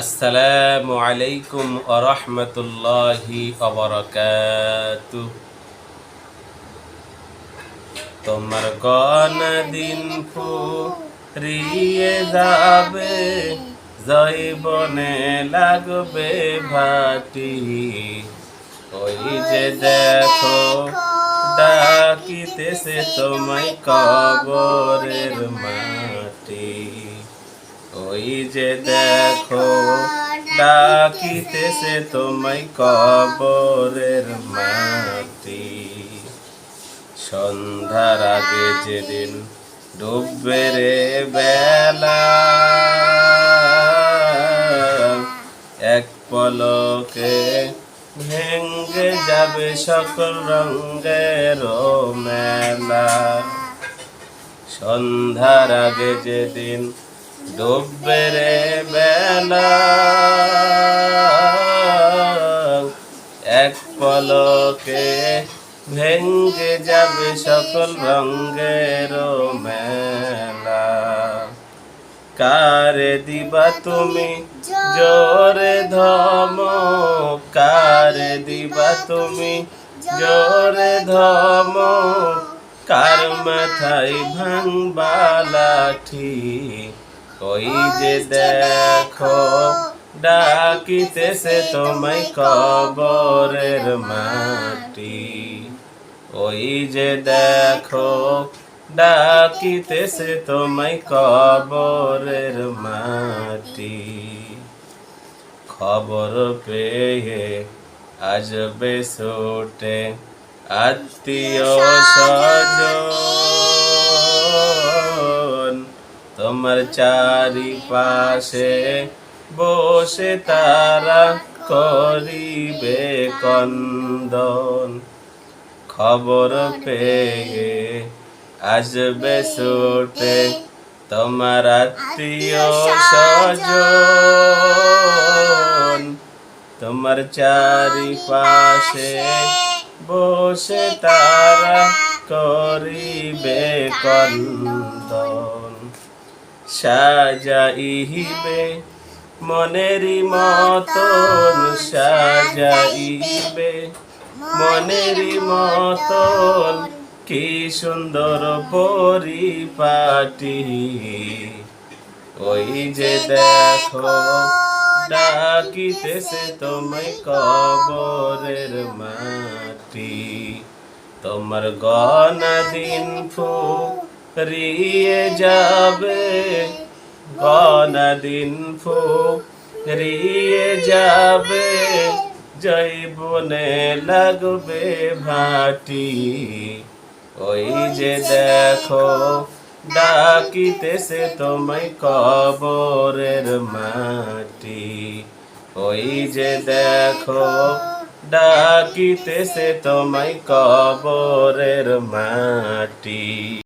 আসসালামু আলাইকুম আরহামতুল্লাহি অবরকাত তোমার গণ দিন ফুরিয়ে যাবে, জৈবনে লাগবে ভাটি। ওই যে দেখো, ডাকিতেছে তোমায় কবরের মাটি ওই যে দেখো, ডাকিতেছে তোমায় কবরের মাটি। সন্ধ্যার আগে যেদিন ডুববে রে বেলা, এক পলকে ভেঙ্গে যাবে সকল রঙের মেলা। সন্ধ্যার আগে যেদিন ডুববে রে বেলা এক পলকে ভেঙ্গে যাবে সকল রঙের মেলা। কারে দিবা তুমি জোরে ধম, কারে দিবা তুমি জোরে ধম, কার মাথায় ভাঙবা লাঠি? ওই যে দেখো ডাকিতেছে তোমায় কবরের মাটি। ওই যে দেখো ডাকিতেছে তোমায় কবরের মাটি। খবর পেয়ে আসবে ছোটে আত্মীয় স্বজন। তোমার চারিপাশে বসে তারা করিবে কন্দন। খবর পেয়ে আসবে ছুটে তোমার আত্মীয় স্বজন। তোমার চারিপাশে বসে তারা করিবে কন্দন। সাজাইবে, মনেরই মতন সাজাইবে, মনেরই মতন কি সুন্দর পরিপাটি। ওই যে দেখো, ডাকিতেছে তোমায় কবরের মাটি। তোমার গনা দিন ফুরিয়ে যাবে, গনা দিন ফুরিয়ে যাবে জৈবনে লাগবে ভাটি। ওই যে দেখো, ডাকিতেছে তোমায় কবরের মাটি। ওই যে দেখো, ডাকিতেছে তোমায় কবরের মাটি।